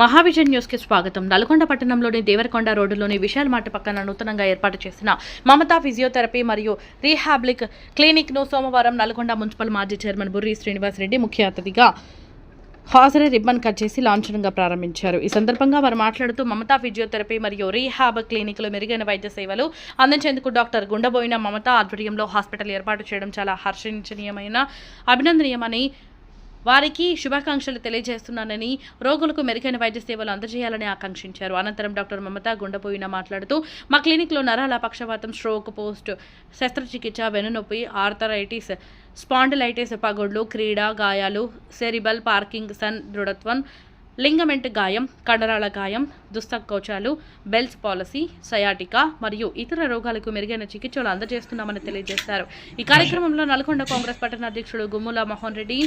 మహావిజన్ న్యూస్కి స్వాగతం. నల్గొండ పట్టణంలోని దేవరకొండ రోడ్డులోని విశాల్ మాట పక్కన నూతనంగా ఏర్పాటు చేసిన మమతా ఫిజియోథెరపీ మరియు రీహాబ్లిక్ క్లినిక్ను సోమవారం నల్గొండ మున్సిపల్ మాజీ చైర్మన్ బుర్రి శ్రీనివాస్ రెడ్డి ముఖ్య అతిథిగా హాజరై రిబ్బన్ కట్ చేసి లాంఛనంగా ప్రారంభించారు. ఈ సందర్భంగా వారు మాట్లాడుతూ మమతా ఫిజియోథెరపీ మరియు రీహాబ్ క్లినిక్లో మెరుగైన వైద్య సేవలు అందించేందుకు డాక్టర్ గుండబోయిన మమతా ఆధ్వర్యంలో హాస్పిటల్ ఏర్పాటు చేయడం చాలా హర్షించనీయమైన అభినందనీయమని వారికి శుభాకాంక్షలు తెలియజేస్తున్నానని రోగులకు మెరుగైన వైద్య సేవలు అందజేయాలని ఆకాంక్షించారు. అనంతరం డాక్టర్ మమత గుండెపోయిన మాట్లాడుతూ మా క్లినిక్లో నరాల పక్షవాతం స్ట్రోక్ పోస్ట్ శస్త్రచికిత్స వెనునొప్పి ఆర్థరైటిస్ స్పాండిలైటిస్ పగుళ్ళు క్రీడ గాయాలు సెరిబల్ పార్కింగ్ సన్ దృఢత్వం లింగమెంట్ గాయం కండరాల గాయం దుస్తకోచాలు బెల్స్ పాలసీ సయాటికా మరియు ఇతర రోగాలకు మెరుగైన చికిత్సలు అందజేస్తున్నామని తెలియజేశారు. ఈ కార్యక్రమంలో నల్గొండ కాంగ్రెస్ పట్టణ అధ్యక్షుడు గుమ్ముల మోహన్ రెడ్డి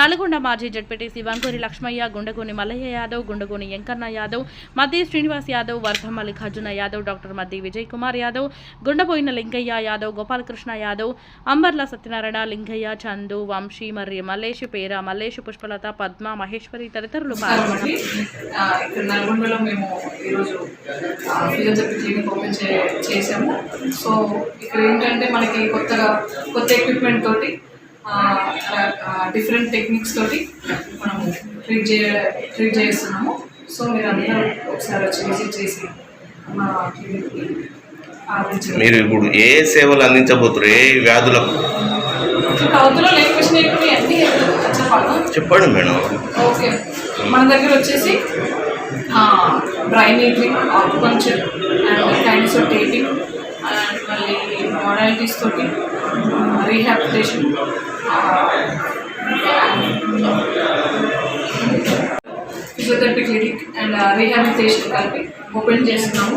నల్గొండ మాజీ జడ్పీటీసీ వంగూరి లక్ష్మయ్య గుండగోని మల్లయ్య యాదవ్ గుండగోని వెంకన్న యాదవ్ మద్ది శ్రీనివాస్ యాదవ్ వర్ధ మల్లికార్జున యాదవ్ డాక్టర్ మద్ది విజయ్ కుమార్ యాదవ్ గుండబోయిన లింగయ్య యాదవ్ గోపాలకృష్ణ యాదవ్ అంబర్ల సత్యనారాయణ లింగయ్య చందు వంశీ మరి మల్లేష్ పేర మల్లేష్ పుష్పలత పద్మ మహేశ్వరి తదితరులు పాల్గొన్నారు. మేము ఈరోజు ఫిజియోథెరపీ క్లినిక్ ఓపెన్ చే చేసాము సో ఇక్కడ ఏంటంటే మనకి కొత్తగా కొత్త ఎక్విప్మెంట్ తోటి డిఫరెంట్ టెక్నిక్స్ తోటి మనము ట్రీట్ చే ట్రీట్ చేస్తున్నాము. సో మీరు అందరూ ఒకసారి వచ్చి విజిట్ చేసి మా ఆదరించండి మీరు ఇప్పుడు ఏ సేవలు అందించబోతున్నారు ఏ వ్యాధులకు? చెప్పండి. మేడం. ఓకే. మన దగ్గర వచ్చేసి బ్రైనేజింగ్ acupuncture and kinds of taping and మళ్ళీ మోడాలిటీస్ తోటి rehabilitation physiotherapy clinic and rehabilitation కలిపి ఓపెన్ చేస్తున్నాము.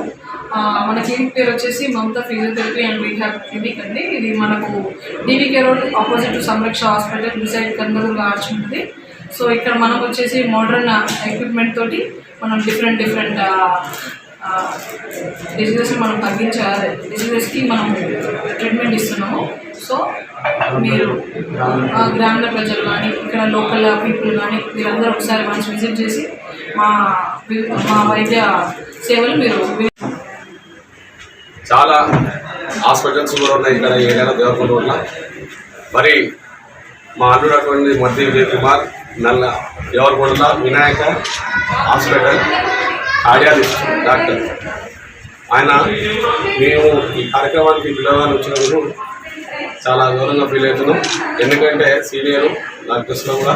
Uh, మన క్లినిక్ పేరు వచ్చేసి Mamata physiotherapy and rehab clinic అండి. ఇది మనకు DVK road opposite to Samraksha hospital beside Kannadurga arch ఉంటుంది. సో ఇక్కడ మనం వచ్చేసి మోడర్న్ ఎక్విప్మెంట్ uh, తోటి మనం డిఫరెంట్ డిఫరెంట్ డిజీజెస్ మనం తగ్గించాలి. డిజీజెస్కి మనం ట్రీట్మెంట్ ఇస్తున్నాము. సో మీరు గ్రామీణ ప్రజలు కానీ ఇక్కడ లోకల్ పీపుల్ కానీ మీరందరూ ఒకసారి మంచి విజిట్ చేసి మా మా వైద్య సేవలు మీరు చాలా హాస్పిటల్స్ కూడా ఉన్నాయి ఇక్కడ ఏదైనా దేవరకొండ వల్ల మరి మా అల్లుడు అటువంటి మధ్య Vijay Kumar Nalla Devarakonda Vinayaka hospital cardiologist doctor. ఆయన మేము ఈ కార్యక్రమానికి పిలవాలని వచ్చినందుకు చాలా గౌరవంగా ఫీల్ అవుతున్నాం. ఎందుకంటే సీనియర్ డాక్టర్స్లో కూడా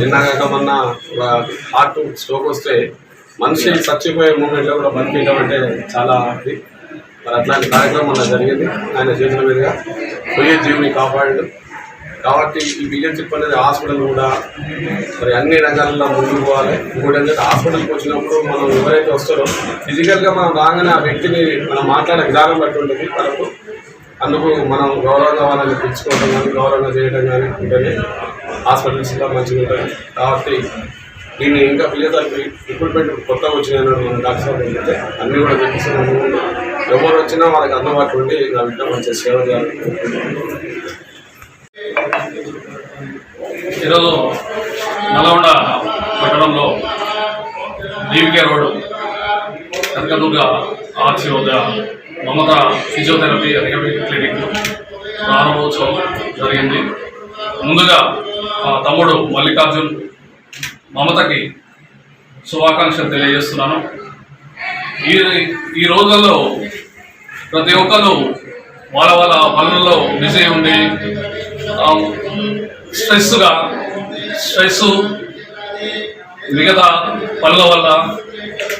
నిన్నగాక మొన్న ఒక హార్ట్ స్ట్రోక్ వస్తే మనిషి చచ్చిపోయే మూమెంట్లో కూడా బతికేయడం అంటే చాలా అది మరి అట్లాంటి కార్యక్రమం మన జరిగింది. ఆయన చేతుల మీదుగా పోయే జీవిని కాపాడాడు కాబట్టి ఈ బియ్యం చిప్ అనేది హాస్పిటల్ కూడా మరి అన్ని రంగాల్లో ముందుకు పోవాలి. ఇంకోటి ఏంటంటే హాస్పిటల్కి వచ్చినప్పుడు మనం ఎవరైతే వస్తారో ఫిజికల్గా మనం రాగానే ఆ వ్యక్తిని మనం మాట్లాడే విధానం బట్టి ఉంటుంది. మనకు అందుకు మనం గౌరవంగా వాళ్ళని పిలుచుకోవడం కానీ గౌరవంగా చేయడం కానీ ఉంటేనే హాస్పిటల్స్లో మంచిగా ఉంటుంది. కాబట్టి దీన్ని ఇంకా పిల్లలకి రిక్రూట్మెంట్ కొత్తగా వచ్చినాయని మనం డాక్టర్ ఏంటంటే అన్నీ కూడా తెప్పిస్తున్నాము ఎవరు వచ్చినా వాళ్ళకి అందుబాటులో ఉండి నా బిడ్డ మంచి సేవ చేయాలి. ఈరోజు నల్గొండ పట్టణంలో డీవికే రోడ్ కనకదుర్గ ఆర్చి వద్ద మమత ఫిజియోథెరపీ రిహబిలిటీ క్లినిక్ ప్రారంభోత్సవం జరిగింది. ముందుగా మా తమ్ముడు మల్లికార్జున్ మమతకి శుభాకాంక్షలు తెలియజేస్తున్నాను. ఈ ఈ రోజుల్లో ప్రతి ఒక్కరు వాళ్ళ వాళ్ళ పనులలో బిజీ ఉండి స్ట్రెస్గా స్ట్రెస్ మిగతా పనుల వల్ల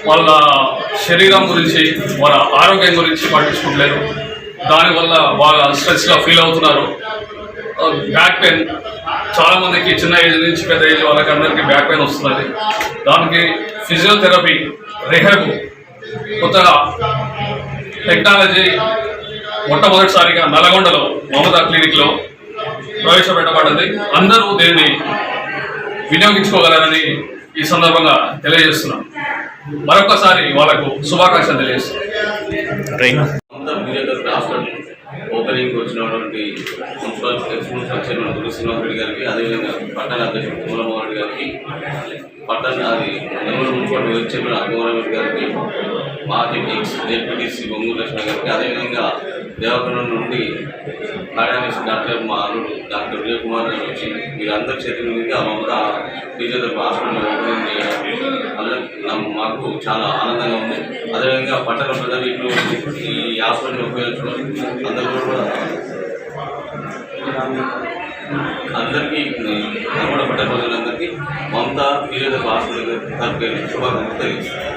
వాళ్ళ శరీరం గురించి వాళ్ళ ఆరోగ్యం గురించి పట్టించుకోవట్లేదు దానివల్ల బాగా స్ట్రెస్గా ఫీల్ అవుతున్నారు. Back pain. చాలామందికి చిన్న ఏజ్ నుంచి పెద్ద ఏజ్ వాళ్ళకి అందరికీ బ్యాక్ పెయిన్ వస్తున్నది. దానికి ఫిజియోథెరపీ రిహబ్ కొత్తగా టెక్నాలజీ మొట్టమొదటిసారిగా నల్గొండలో మమతా క్లినిక్లో ప్రవేశపెట్టబడింది. అందరూ దీన్ని వినియోగించుకోగలరని ఈ సందర్భంగా తెలియజేస్తున్నాం. మరొకసారి వాళ్ళకు శుభాకాంక్షలు తెలియజేస్తున్నాం. రైట్ హాస్పిటల్ ఓపెనింగ్ వచ్చినటువంటి మున్సిపల్ ఎక్స్ చైర్మన్ గురు గారికి అదేవిధంగా పట్టణ అధ్యక్షుడు పూలమోహన్ రెడ్డి గారికి పట్టణ అది Nellore municipal vice chairman Agoram Reddy గారికి మాజీ ఎక్స్ జెడ్పీటీసీ బొంగు లక్ష్మణ్ గారికి అదేవిధంగా దేవకరం నుండి కార్యాలయం డాక్టర్ మా అల్లుడు డాక్టర్ విజయ్ కుమార్ గారు వచ్చి వీరందరి చేతుల మీదుగా మమతా ఫిజియోథెరపీ హాస్పిటల్ ఓపెనింగ్ చేయడం. మాకు చాలా ఆనందంగా ఉంది. అదేవిధంగా పట్టణ ప్రజలు ఇప్పుడు ఈ హాస్పిటల్ ఉపయోగించడం అందరూ కూడా అందరికీ నల్గొండ పట్టణ ప్రజలందరికీ మమతా ఫిజియోథెరపీ హాస్పిటల్ తరఫు శుభాకాంక్షలు తెలియజేస్తాను